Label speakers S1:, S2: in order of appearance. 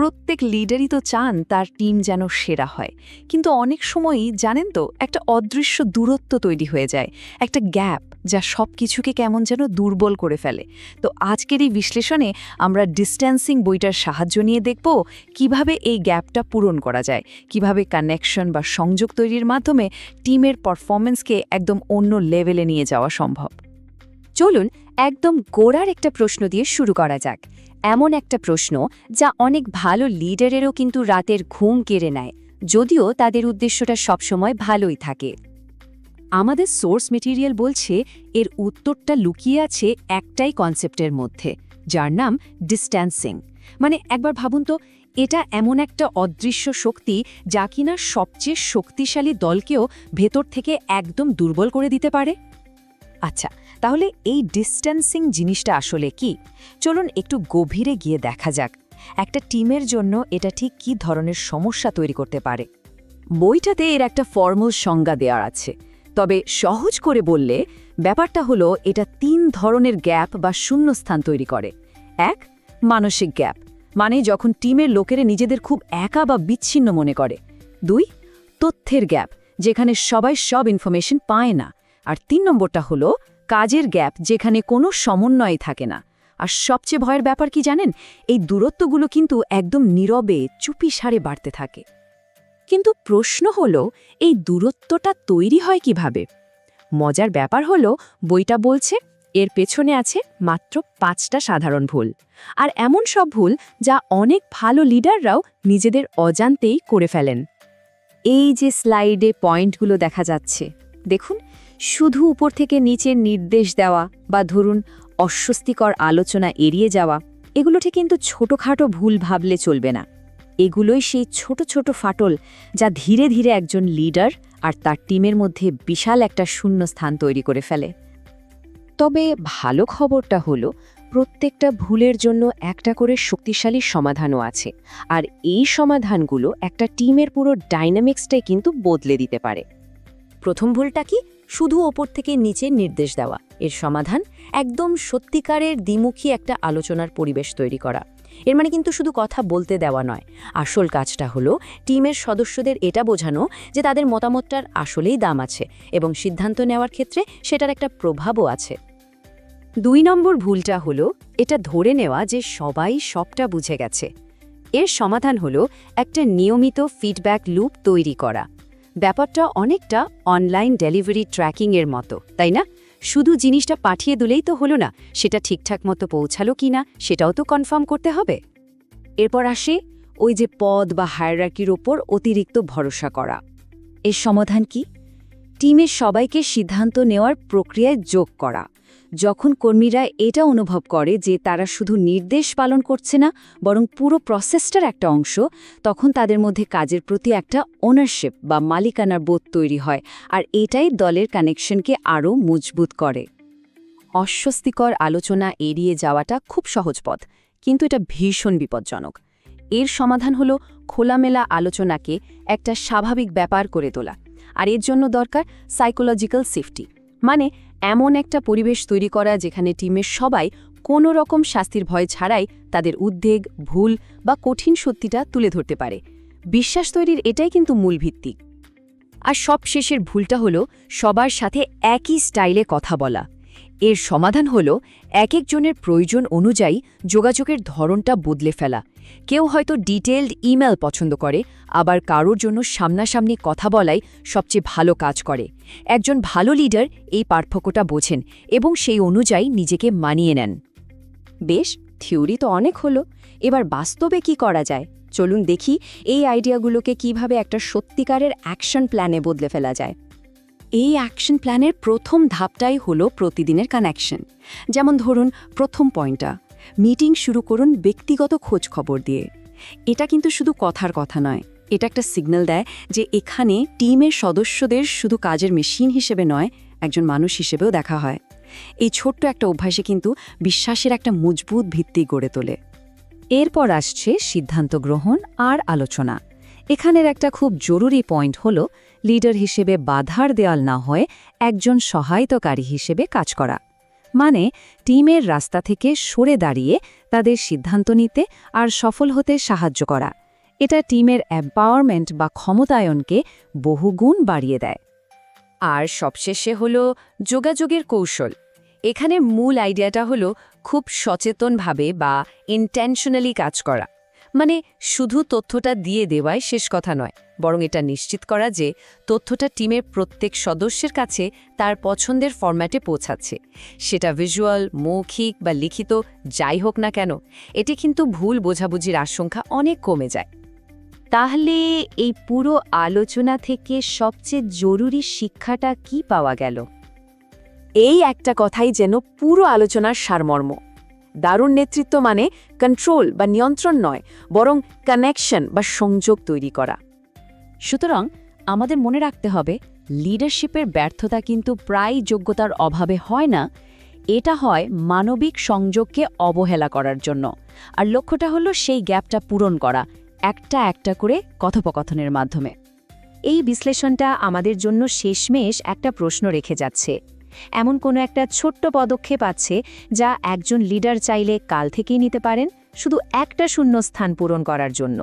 S1: প্রত্যেক লিডারই তো চান তার টিম যেন সেরা হয়। কিন্তু অনেক সময়ই, জানেন তো, একটা অদৃশ্য দূরত্ব তৈরি হয়ে যায়, একটা গ্যাপ যা সব কিছুকে কেমন যেন দুর্বল করে ফেলে। তো আজকের এই বিশ্লেষণে আমরা ডিস্ট্যান্সিং বইটার সাহায্য নিয়ে দেখব কীভাবে এই গ্যাপটা পূরণ করা যায়, কীভাবে কানেকশন বা সংযোগ তৈরির মাধ্যমে টিমের পারফরমেন্সকে একদম অন্য লেভেলে নিয়ে যাওয়া সম্ভব।
S2: চলুন একদম গোড়ার একটা প্রশ্ন দিয়ে শুরু করা যাক। এমন একটা প্রশ্ন যা অনেক ভালো লিডারেরও কিন্তু রাতের ঘুম কেড়ে নেয়, যদিও তাদের উদ্দেশ্যটা সবসময় ভালোই থাকে। আমাদের সোর্স মেটেরিয়াল বলছে, এর উত্তরটা লুকিয়ে আছে একটাই কনসেপ্টের মধ্যে, যার নাম ডিস্ট্যান্সিং। মানে একবার ভাবুন তো, এটা এমন একটা অদৃশ্য শক্তি যা কিনা সবচেয়ে শক্তিশালী দলকেও ভেতর থেকে একদম দুর্বল করে দিতে পারে। আচ্ছা তাহলে এই ডিস্ট্যান্সিং জিনিসটা আসলে কি? চলুন একটু গভীরে গিয়ে দেখা যাক। একটা টিমের জন্য এটা ঠিক কি ধরনের সমস্যা তৈরি করতে পারে? বইটাতে এর একটা ফর্মাল সংজ্ঞা দেওয়ার আছে। তবে সহজ করে বললে, ব্যাপারটা হলো এটা তিন ধরনের গ্যাপ বা শূন্যস্থান তৈরি করে। এক, মানসিক গ্যাপ মানে যখন টিমের লোকেরা নিজেদের খুব একা বা বিচ্ছিন্ন মনে করে। দুই, তথ্যের গ্যাপ, যেখানে সবাই সব ইনফরমেশন পায় না। আর তিন নম্বরটা হলো কাজের গ্যাপ যেখানে কোনো সমন্বয় থাকে না। আর সবচেয়ে ভয়ের ব্যাপার কি জানেন? এই দূরত্বগুলো কিন্তু একদম নীরবে চুপি সারে বাড়তে থাকে। কিন্তু প্রশ্ন হলো, এই দূরত্বটা তৈরি হয় কীভাবে? মজার ব্যাপার হলো, বইটা বলছে, এর পেছনে আছে মাত্র পাঁচটা সাধারণ ভুল। আর এমন সব ভুল যা অনেক ভালো লিডাররাও নিজেদের অজান্তেই করে ফেলেন। এই যে স্লাইডে পয়েন্টগুলো দেখা যাচ্ছে, দেখুন শুধু উপর থেকে নিচের নির্দেশ দেওয়া বা ধরুন অস্বস্তিকর আলোচনা এড়িয়ে যাওয়া, এগুলোতে কিন্তু ছোটোখাটো ভুল ভাবলে চলবে না। এগুলোই সেই ছোট ছোট ফাটল যা ধীরে ধীরে একজন লিডার আর তার টিমের মধ্যে বিশাল একটা শূন্য স্থান তৈরি করে ফেলে। তবে ভালো খবরটা হলো, প্রত্যেকটা ভুলের জন্য একটা করে শক্তিশালী সমাধানও আছে আর এই সমাধানগুলো একটা টিমের পুরো ডাইনামিক্সটাই কিন্তু বদলে দিতে পারে। প্রথম ভুলটা কি? শুধু ওপর থেকে নিচে নির্দেশ দেওয়া। এর সমাধান একদম সত্যিকারের দ্বিমুখী একটা আলোচনার পরিবেশ তৈরি করা। এর মানে কিন্তু শুধু কথা বলতে দেওয়া নয়। আসল কাজটা হলো টিমের সদস্যদের এটা বোঝানো যে তাদের মতামতটার আসলেই দাম আছে এবং সিদ্ধান্ত নেওয়ার ক্ষেত্রে সেটার একটা প্রভাবও আছে। দুই নম্বর ভুলটা হলো এটা ধরে নেওয়া যে সবাই সবটা বুঝে গেছে। এর সমাধান হলো একটা নিয়মিত ফিডব্যাক লুপ তৈরি করা। ব্যাপারটা অনেকটা অনলাইন ডেলিভারি ট্র্যাকিংয়ের মতো, তাই না? শুধু জিনিসটা পাঠিয়ে দিলেই তো হলো না, সেটা ঠিকঠাক মতো পৌঁছালো কি না, সেটাও তো কনফার্ম করতে হবে। এরপর আসে ওই যে পদ বা হায়ারাকির ওপর অতিরিক্ত ভরসা করা। এর সমাধান কি? টিমের সবাইকে সিদ্ধান্ত নেওয়ার প্রক্রিয়ায় যোগ করা। যখন কর্মীরা এটা অনুভব করে যে তারা শুধু নির্দেশ পালন করছে না, বরং পুরো প্রসেসটার একটা অংশ, তখন তাদের মধ্যে কাজের প্রতি একটা ওনারশিপ বা মালিকানার বোধ তৈরি হয়, আর এটাই দলের কানেকশনকে আরও মজবুত করে। অস্বস্তিকর আলোচনা এড়িয়ে যাওয়াটা খুব সহজ পথ, কিন্তু এটা ভীষণ বিপজ্জনক। এর সমাধান হলো খোলামেলা আলোচনাকে একটা স্বাভাবিক ব্যাপার করে তোলা, আর এর জন্য দরকার সাইকোলজিক্যাল সেফটি মানে এমন একটা পরিবেশ তৈরি করা যেখানে টিমের সবাই কোনো রকম শাস্তির ভয় ছাড়াই তাদের উদ্বেগ, ভুল বা কঠিন সত্যিটা তুলে ধরতে পারে। বিশ্বাস তৈরির এটাই কিন্তু মূল ভিত্তি। আর সব শেষের ভুলটা হলো সবার সাথে একই স্টাইলে কথা বলা। এর সমাধান হল এক একজনের প্রয়োজন অনুযায়ী যোগাযোগের ধরনটা বদলে ফেলা। কেউ হয়তো ডিটেলড ইমেল পছন্দ করে, আবার কারোর জন্য সামনাসামনি কথা বলাই সবচেয়ে ভালো কাজ করে। একজন ভালো লিডার এই পার্থক্যটা বোঝেন এবং সেই অনুযায়ী নিজেকে মানিয়ে নেন। বেশ, থিওরি তো অনেক হলো। এবার বাস্তবে কি করা যায়? চলুন দেখি এই আইডিয়াগুলোকে কীভাবে একটা সত্যিকারের অ্যাকশন প্ল্যানে বদলে ফেলা যায়। এই অ্যাকশন প্ল্যানের প্রথম ধাপটাই হলো প্রতিদিনের কানেকশন যেমন ধরুন, প্রথম পয়েন্টটা মিটিং শুরু করুন ব্যক্তিগত খোঁজ খবর দিয়ে। এটা কিন্তু শুধু কথার কথা নয়। এটা একটা সিগন্যাল দেয় যে এখানে টিমের সদস্যদের শুধু কাজের মেশিন হিসেবে নয়, একজন মানুষ হিসেবেও দেখা হয়। এই ছোট্ট একটা অভ্যাসে কিন্তু বিশ্বাসের একটা মজবুত ভিত্তি গড়ে তোলে। এরপর আসছে সিদ্ধান্ত গ্রহণ আর আলোচনা। এখানের একটা খুব জরুরি পয়েন্ট হল লিডার হিসেবে বাধার দেয়াল না হয়ে একজন সহায়তকারী হিসেবে কাজ করা।
S1: মানে টিমের রাস্তা থেকে সরে দাঁড়িয়ে তাদের সিদ্ধান্ত নিতে আর সফল হতে সাহায্য করা। এটা টিমের এম্পাওয়ারমেন্ট বা ক্ষমতায়নকে বহুগুণ বাড়িয়ে দেয়।
S2: আর সবশেষে হল যোগাযোগের কৌশল। এখানে মূল আইডিয়াটা হলো খুব সচেতনভাবে বা ইন্টেনশনালি কাজ করা। মানে শুধু তথ্যটা দিয়ে দেওয়াই শেষ কথা নয়, বরং এটা নিশ্চিত করা যে তথ্যটা টিমের প্রত্যেক সদস্যের কাছে তার পছন্দের ফরম্যাটে পৌঁছাচ্ছে। সেটা ভিজুয়াল, মৌখিক বা লিখিত যাই হোক না কেন এটি কিন্তু ভুল বোঝাবুঝির আশঙ্কা অনেক কমে যায়। তাহলে এই পুরো আলোচনা থেকে সবচেয়ে জরুরি শিক্ষাটা কি পাওয়া গেল?
S1: এই একটা কথাই যেন পুরো আলোচনার সারমর্ম। দারুণ নেতৃত্ব মানে কন্ট্রোল বা নিয়ন্ত্রণ নয়, বরং কানেকশন বা সংযোগ তৈরি করা।
S2: সুতরাং আমাদের মনে রাখতে হবে লিডারশিপের ব্যর্থতা কিন্তু প্রায় যোগ্যতার অভাবে হয় না। এটা হয় মানবিক সংযোগকে অবহেলা করার জন্য। আর লক্ষ্যটা হলো সেই গ্যাপটা পূরণ করা, একটা একটা করে কথোপকথনের মাধ্যমে। এই বিশ্লেষণটা আমাদের জন্য শেষমেশ একটা প্রশ্ন রেখে যাচ্ছে। এমন কোনো একটা ছোট্ট পদক্ষেপ আছে যা একজন লিডার চাইলে কাল থেকেই নিতে পারেন শুধু একটা শূন্য স্থান পূরণ করার জন্য।